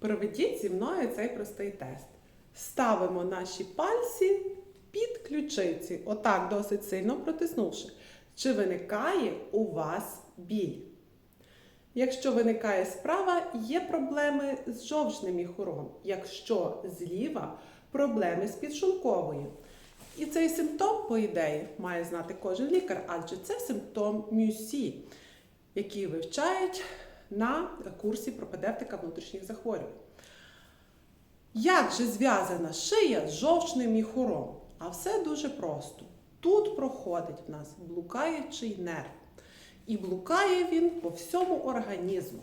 Проведіть зі мною цей простий тест. Ставимо наші пальці під ключиці, отак досить сильно протиснувши. Чи виникає у вас біль? Якщо виникає справа, є проблеми з жовчним міхуром. Якщо зліва проблеми з підшлунковою. І цей симптом, по ідеї, має знати кожен лікар, адже це симптом МЮСі, який вивчають на курсі пропедевтика внутрішніх захворювань. Як же зв'язана шия з жовчним міхуром? А все дуже просто. Тут проходить в нас блукаючий нерв. І блукає він по всьому організму.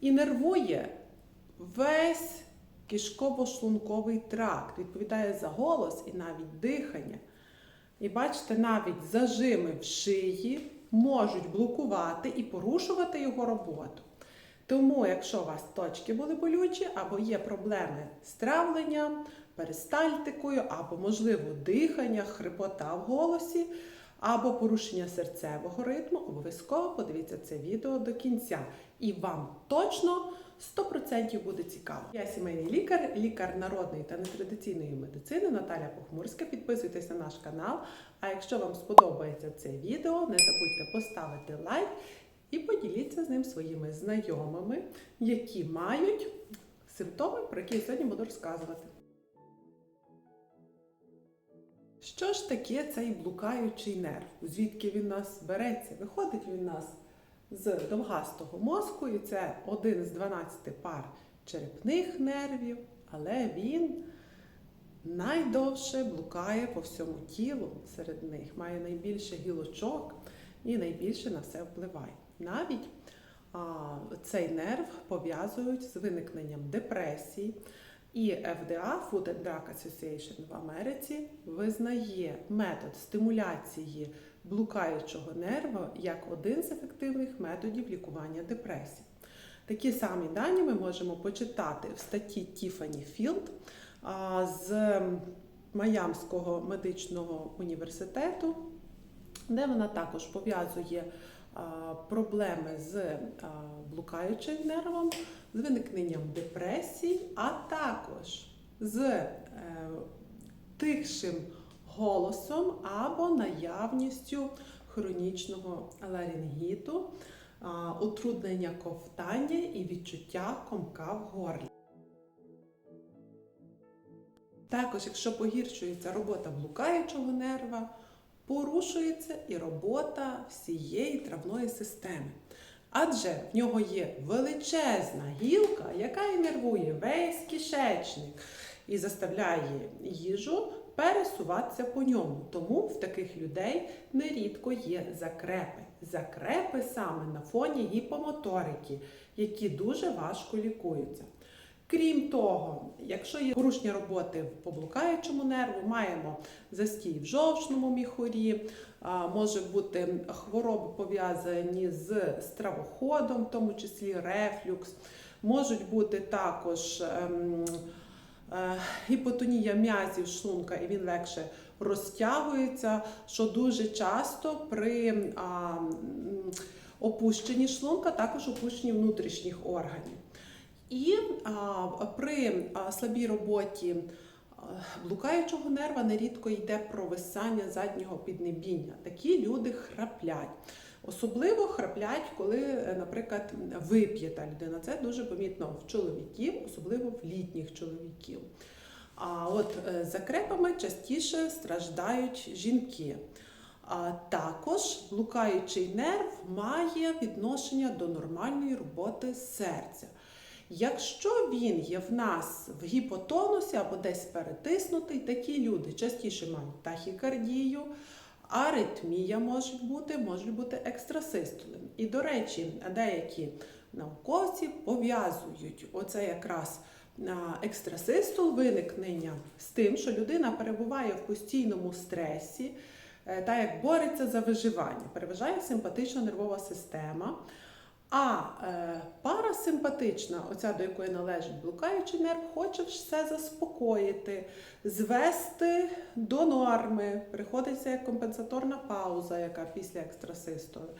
І нервує весь кишково-шлунковий тракт, відповідає за голос і навіть дихання. І бачите, навіть зажими в шиї можуть блокувати і порушувати його роботу. Тому, якщо у вас точки були болючі, або є проблеми з травленням, перистальтикою, або, можливо, дихання, хрипота в голосі, або порушення серцевого ритму, обов'язково подивіться це відео до кінця. І вам точно 100% буде цікаво. Я сімейний лікар, лікар народної та нетрадиційної медицини Наталя Похмурська. Підписуйтесь на наш канал. А якщо вам сподобається це відео, не забудьте поставити лайк і поділіться з ним своїми знайомими, які мають симптоми, про які я сьогодні буду розказувати. Що ж таке цей блукаючий нерв? Звідки він нас береться? Виходить він нас з довгастого мозку, і це один з 12 пар черепних нервів, але він найдовше блукає по всьому тілу серед них, має найбільше гілочок і найбільше на все впливає. Навіть цей нерв пов'язують з виникненням депресії. І FDA, Food and Drug Association в Америці, визнає метод стимуляції блукаючого нерва як один з ефективних методів лікування депресії. Такі самі дані ми можемо почитати в статті Тіфані Філд з Майамського медичного університету, де вона також пов'язує проблеми з блукаючим нервом, з виникненням депресії, а також з е, тихшим голосом або наявністю хронічного ларингіту, утруднення ковтання і відчуття комка в горлі. Також, якщо погіршується робота блукаючого нерва, порушується і робота всієї травної системи. Адже в нього є величезна гілка, яка інервує весь кишечник і заставляє їжу пересуватися по ньому. Тому в таких людей нерідко є закрепи. Закрепи саме на фоні гіпомоторики, які дуже важко лікуються. Крім того, якщо є порушення роботи по блукаючому нерву, маємо застій в жовчному міхурі, може бути хвороби пов'язані з стравоходом, в тому числі рефлюкс, можуть бути також ем, е, гіпотонія м'язів шлунка, і він легше розтягується, що дуже часто при опущенні шлунка також опущенні внутрішніх органів. І а, при а, слабій роботі а, блукаючого нерва нерідко йде провисання заднього піднебіння. Такі люди храплять. Особливо храплять, коли, е, наприклад, вип'є та людина. Це дуже помітно в чоловіків, особливо в літніх чоловіків. А от е, закрепами частіше страждають жінки. А також блукаючий нерв має відношення до нормальної роботи серця. Якщо він є в нас в гіпотонусі або десь перетиснутий, такі люди частіше мають тахікардію, аритмія може бути, можуть бути екстрасистоли. І, до речі, деякі науковці пов'язують оце якраз екстрасистол виникнення з тим, що людина перебуває в постійному стресі, е, та як бореться за виживання, переважає симпатична нервова система. А е, парасимпатична, оця до якої належить блукаючий нерв, хоче все заспокоїти, звести до норми. Приходиться як компенсаторна пауза, яка після екстрасистoli.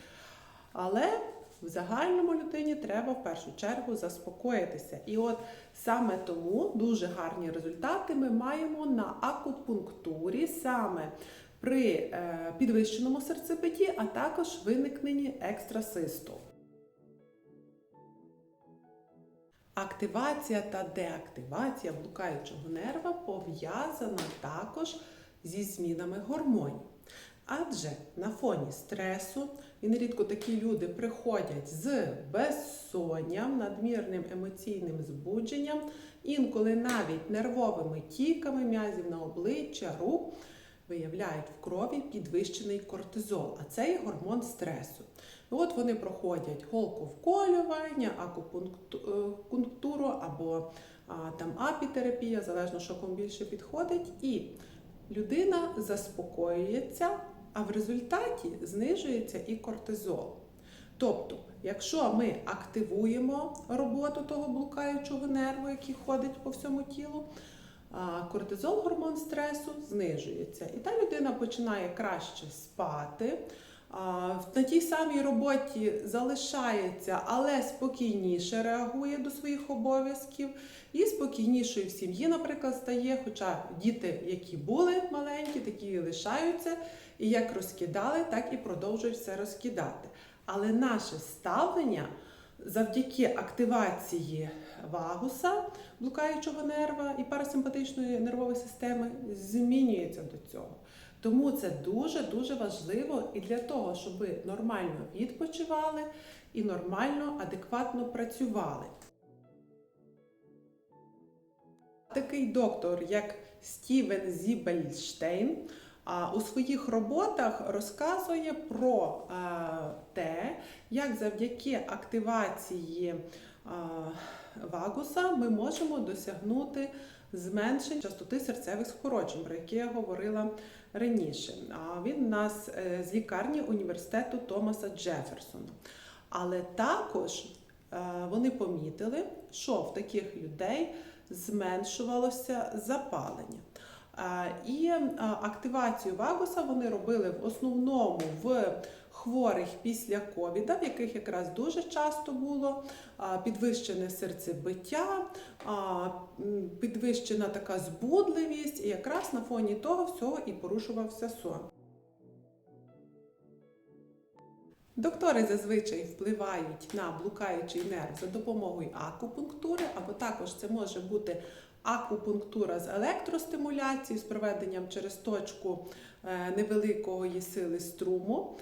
Але в загальному людині треба в першу чергу заспокоїтися. І от саме тому дуже гарні результати ми маємо на акупунктурі саме при е, підвищеному серцебитті, а також виникненні екстрасисту. Активація та деактивація блукаючого нерва пов'язана також зі змінами гормонів. Адже на фоні стресу нерідко такі люди приходять з безсонням, надмірним емоційним збудженням, інколи навіть нервовими тіками м'язів на обличчя, рук виявляють в крові підвищений кортизол, а це є гормон стресу. От вони проходять голковколювання, акупунктуру або а, там апітерапія, залежно що кому більше підходить, і людина заспокоюється, а в результаті знижується і кортизол. Тобто, якщо ми активуємо роботу того блукаючого нерву, який ходить по всьому тілу, кортизол, гормон стресу, знижується. І та людина починає краще спати. На тій самій роботі залишається, але спокійніше реагує до своїх обов'язків і спокійнішою в сім'ї, наприклад, стає. Хоча діти, які були маленькі, такі і лишаються, і як розкидали, так і продовжують все розкидати. Але наше ставлення завдяки активації вагуса, блукаючого нерва і парасимпатичної нервової системи змінюється до цього. Тому це дуже-дуже важливо і для того, щоб ви нормально відпочивали і нормально, адекватно працювали. Такий доктор, як Стівен Зібельштейн, у своїх роботах розказує про те, як завдяки активації вагуса ми можемо досягнути зменшення частоти серцевих скорочень, про які я говорила раніше. А він у нас е, з лікарні університету Томаса Джеферсона. Але також е, вони помітили, що в таких людей зменшувалося запалення. Е, І активацію вагуса вони робили в основному в хворих після ковіда, в яких якраз дуже часто було підвищене серцебиття, підвищена така збудливість, і якраз на фоні того всього і порушувався сон. Доктори зазвичай впливають на блукаючий нерв за допомогою акупунктури, або також це може бути акупунктура з електростимуляцією, з проведенням через точку е, невеликої сили струму.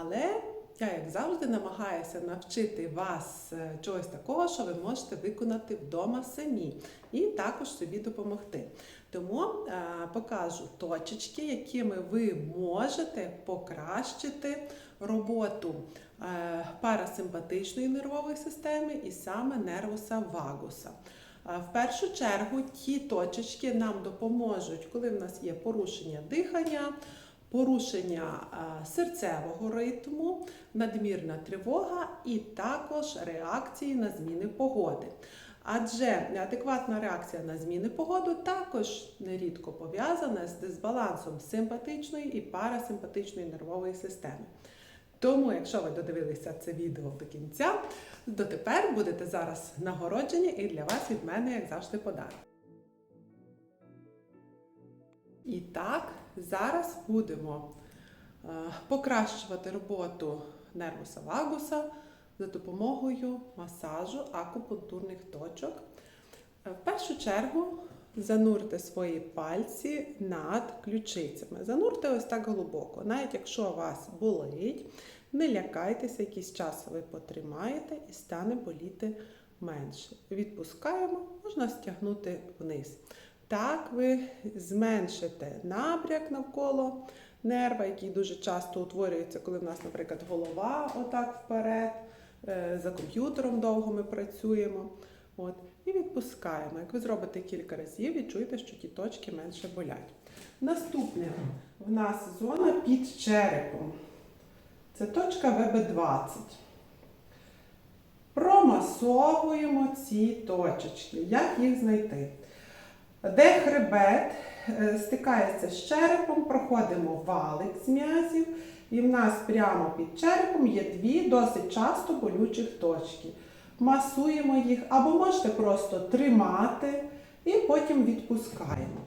Але я, як завжди, намагаюся навчити вас е, чогось такого, що ви можете виконати вдома самі, і також собі допомогти. Тому е, покажу точечки, якими ви можете покращити роботу е, парасимпатичної нервової системи і саме нервуса вагуса. Е, В першу чергу ті точечки нам допоможуть, коли в нас є порушення дихання, порушення е, серцевого ритму, надмірна тривога і також реакції на зміни погоди. Адже неадекватна реакція на зміни погоди також нерідко пов'язана з дисбалансом симпатичної і парасимпатичної нервової системи. Тому, якщо ви додивилися це відео до кінця, дотепер будете зараз нагороджені і для вас від мене, як завжди, подарок. І так, зараз будемо е, покращувати роботу нервуса вагуса за допомогою масажу акупунктурних точок. Е, В першу чергу занурте свої пальці над ключицями. Занурте ось так глибоко. Навіть якщо у вас болить, не лякайтеся, якийсь час ви потримаєте і стане боліти менше. Відпускаємо, можна стягнути вниз. Так ви зменшите набряк навколо нерва, який дуже часто утворюється, коли в нас, наприклад, голова отак вперед, е, за комп'ютером довго ми працюємо. От, і відпускаємо. Як ви зробите кілька разів, відчуєте, що ті точки менше болять. Наступне в нас зона під черепом. Це точка ВБ20. Промасовуємо ці точечки. Як їх знайти? Де хребет е, стикається з черепом, проходимо валик з м'язів І в нас прямо під черепом є дві досить часто болючих точки. Масуємо їх або можете просто тримати і потім відпускаємо.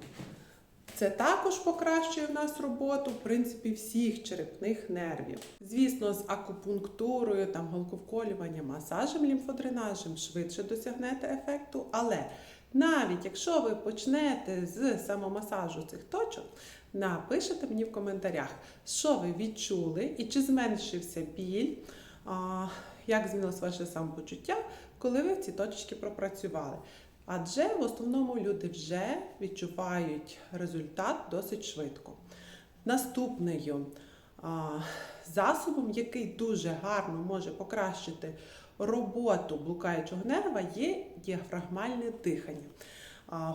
Це також покращує в нас роботу, в принципі, всіх черепних нервів. Звісно, з акупунктурою, там, голковколюванням, масажем, лімфодренажем швидше досягнете ефекту, але навіть якщо ви почнете з самомасажу цих точок, напишете мені в коментарях, що ви відчули і чи зменшився біль, як змінилось ваше самопочуття, коли ви ці точки пропрацювали. Адже в основному люди вже відчувають результат досить швидко. Наступною засобом, який дуже гарно може покращити роботу блукаючого нерва, є діафрагмальне дихання.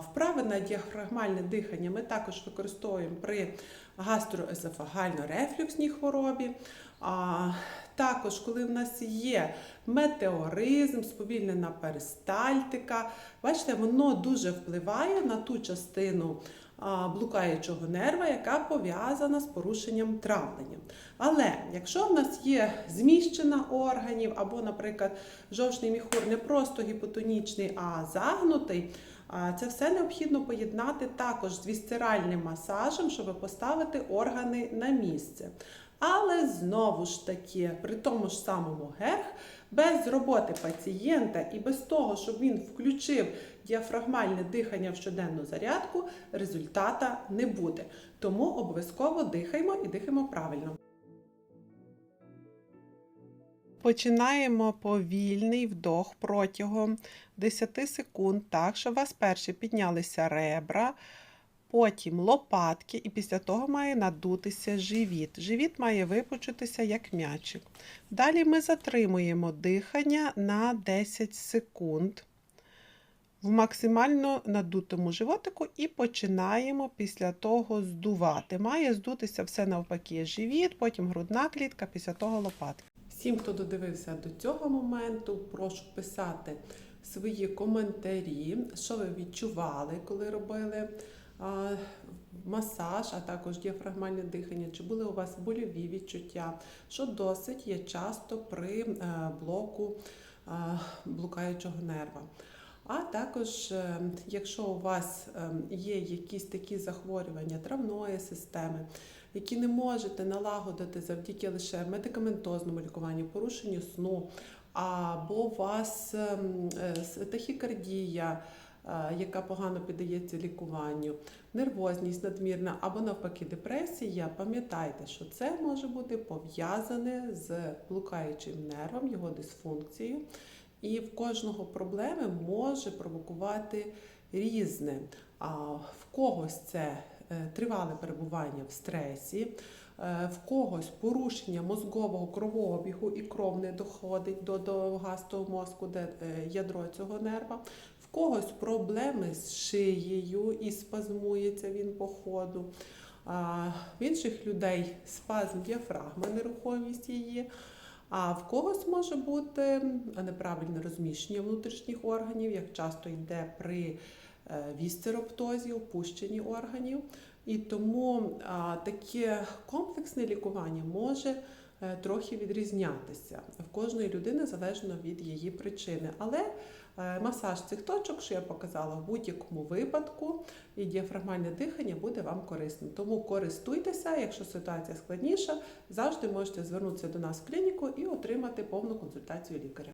Вправи на діафрагмальне дихання ми також використовуємо при гастроесофагально-рефлюксній хворобі. Також, коли в нас є метеоризм, сповільнена перистальтика, бачите, воно дуже впливає на ту частину блукаючого нерва, яка пов'язана з порушенням травлення. Але якщо в нас є зміщена органів, або, наприклад, жовчний міхур не просто гіпотонічний, а загнутий, це все необхідно поєднати також з вісцеральним масажем, щоб поставити органи на місце. Але знову ж таки, при тому ж самому герх, без роботи пацієнта і без того, щоб він включив діафрагмальне дихання в щоденну зарядку, результата не буде. Тому обов'язково дихаємо і дихаємо правильно. Починаємо повільний вдох протягом 10 секунд, так, щоб у вас перші піднялися ребра, потім лопатки, і після того має надутися живіт. Живіт має випучитися як м'ячик. Далі ми затримуємо дихання на 10 секунд в максимально надутому животику і починаємо після того здувати. Має здутися все навпаки живіт, потім грудна клітка, після того лопатки. Всім, хто додивився до цього моменту, прошу писати свої коментарі, що ви відчували, коли робили а, масаж, а також діафрагмальне дихання, чи були у вас больові відчуття, що досить є часто при е, блоку е, блукаючого нерва. А також, е, якщо у вас є якісь такі захворювання травної системи, які не можете налагодити завдяки лише медикаментозному лікуванню, порушенню сну, або у вас ем, е, тахікардія, е, яка погано піддається лікуванню, нервозність надмірна або навпаки депресія, пам'ятайте, що це може бути пов'язане з блукаючим нервом, його дисфункцією. І в кожного проблеми може провокувати різне. А в когось це тривале перебування в стресі, е, в когось порушення мозгового кровообігу і кров не доходить до довгастого мозку, де е, ядро цього нерва. В когось проблеми з шиєю і спазмується він по ходу. В інших людей спазм діафрагми, нерухомість її. А в когось може бути неправильне розміщення внутрішніх органів, як часто йде при е, вісцероптозі, опущенні органів. І тому таке комплексне лікування може е, трохи відрізнятися в кожної людини залежно від її причини. Але е, масаж цих точок, що я показала, в будь-якому випадку і діафрагмальне дихання буде вам корисним. Тому користуйтеся, якщо ситуація складніша, завжди можете звернутися до нас в клініку і отримати повну консультацію лікаря.